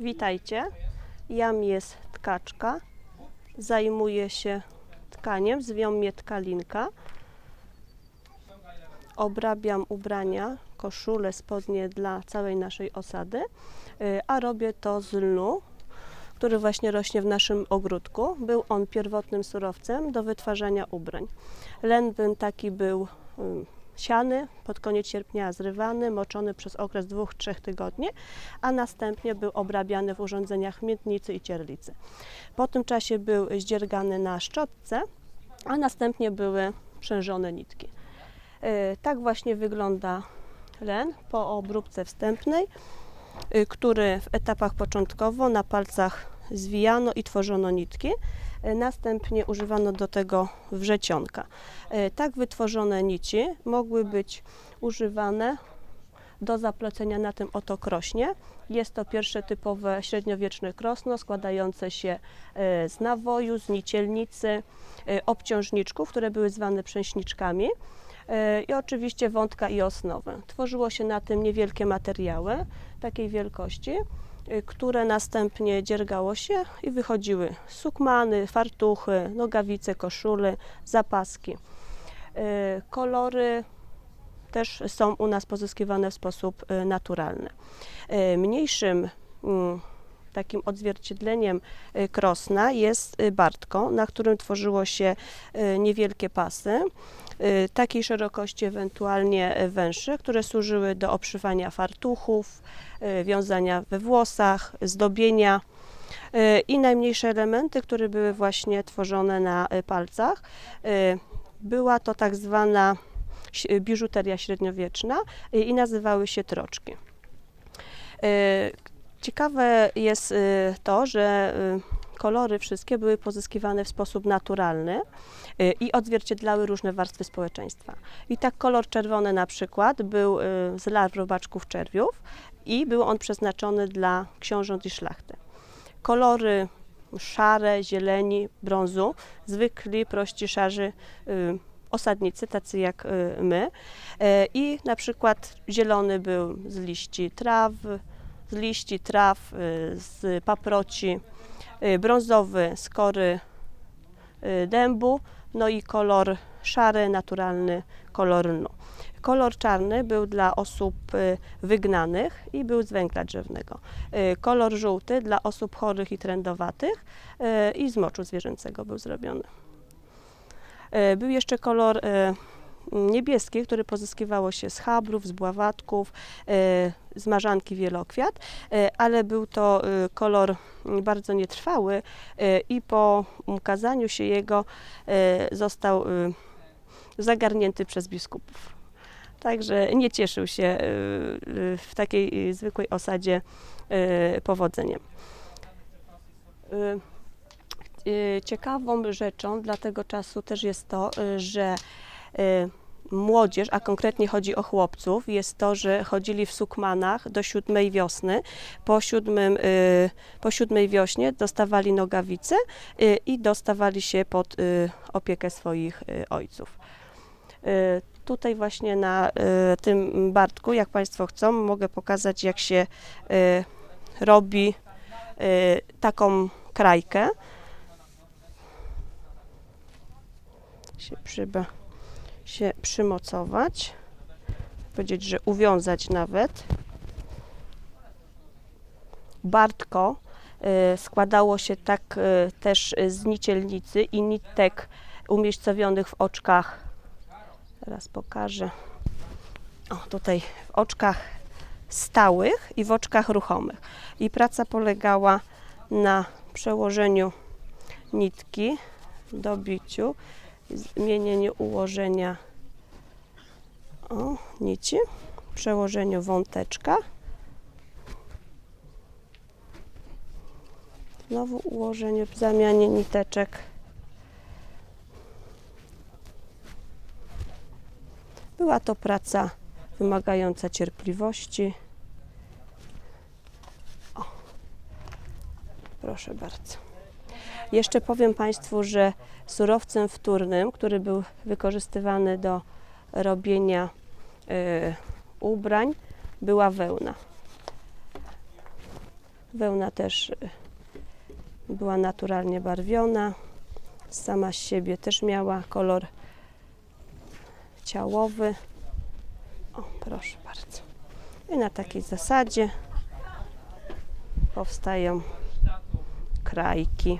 Witajcie. Jam jest tkaczka. Zajmuję się tkaniem. Zwią mnie tkalinka. Obrabiam ubrania, koszule, spodnie dla całej naszej osady, y, a robię to z lnu, który właśnie rośnie w naszym ogródku. Był on pierwotnym surowcem do wytwarzania ubrań. Len taki był siany, pod koniec sierpnia zrywany, moczony przez okres dwóch, trzech tygodni, a następnie był obrabiany w urządzeniach miednicy i cierlicy. Po tym czasie był zdziergany na szczotce, a następnie były przężone nitki. Y, Tak właśnie wygląda len po obróbce wstępnej, y, który w etapach początkowo na palcach zwijano i tworzono nitki. Y, Następnie używano do tego wrzecionka. Y, Tak wytworzone nici mogły być używane do zaplecenia na tym oto krośnie. Jest to pierwsze typowe średniowieczne krosno składające się y, z nawoju, z nicielnicy, obciążniczków, które były zwane przęśniczkami i oczywiście wątka i osnowy. Tworzyło się na tym niewielkie materiały takiej wielkości, które następnie dziergało się i wychodziły sukmany, fartuchy, nogawice, koszule, zapaski. Y, Kolory też są u nas pozyskiwane w sposób y, naturalny. Y, Mniejszym mm, takim odzwierciedleniem y, krosna jest y, bartko, na którym tworzyło się y, niewielkie pasy, y, takiej szerokości ewentualnie y, węższe, które służyły do obszywania fartuchów, y, wiązania we włosach, zdobienia y, i najmniejsze elementy, które były właśnie tworzone na y, palcach. Y, Była to tak zwana biżuteria średniowieczna y, i nazywały się troczki. Y, Ciekawe jest y, to, że y, kolory wszystkie były pozyskiwane w sposób naturalny y, i odzwierciedlały różne warstwy społeczeństwa. I tak kolor czerwony na przykład był y, z larw robaczków czerwiów i był on przeznaczony dla książąt i szlachty. Kolory szare, zieleni, brązu, zwykli, prości, szarzy y, osadnicy, tacy jak my. E, I na przykład zielony był z liści traw, z liści traw, z paproci, brązowy z kory y, dębu, no i kolor szary, naturalny kolor lnu. Kolor czarny był dla osób y, wygnanych i był z węgla drzewnego. Y, Kolor żółty dla osób chorych i trędowatych y, i z moczu zwierzęcego był zrobiony. Y, Był jeszcze kolor y, niebieski, który pozyskiwało się z chabrów, z bławatków, y, z marzanki wielokwiat, y, ale był to y, kolor bardzo nietrwały i po ukazaniu się jego został zagarnięty przez biskupów. Także nie cieszył się w takiej zwykłej osadzie powodzeniem. Ciekawą rzeczą dla tego czasu też jest to, że młodzież, a konkretnie chodzi o chłopców, jest to, że chodzili w sukmanach do siódmej wiosny. Po, siódmym, y, po siódmej wiośnie dostawali nogawice y, i dostawali się pod y, opiekę swoich ojców. Tutaj właśnie na y, tym Bartku, jak Państwo chcą, mogę pokazać, jak się y, robi y, taką krajkę. Się przyba się przymocować, powiedzieć, że uwiązać nawet. Bartko y, składało się tak y, też z nicielnicy i nitek umiejscowionych w oczkach. Teraz pokażę. O, tutaj w oczkach stałych i w oczkach ruchomych. I praca polegała na przełożeniu nitki, dobiciu, zmienieniu ułożenia o, nici, przełożeniu wąteczka. Znowu ułożeniu, zamianie niteczek. Była to praca wymagająca cierpliwości. O, proszę bardzo. Jeszcze powiem Państwu, że surowcem wtórnym, który był wykorzystywany do robienia y, ubrań, była wełna. Wełna też y, była naturalnie barwiona. Sama z siebie też miała kolor ciałowy. O, proszę bardzo. I na takiej zasadzie powstają krajki.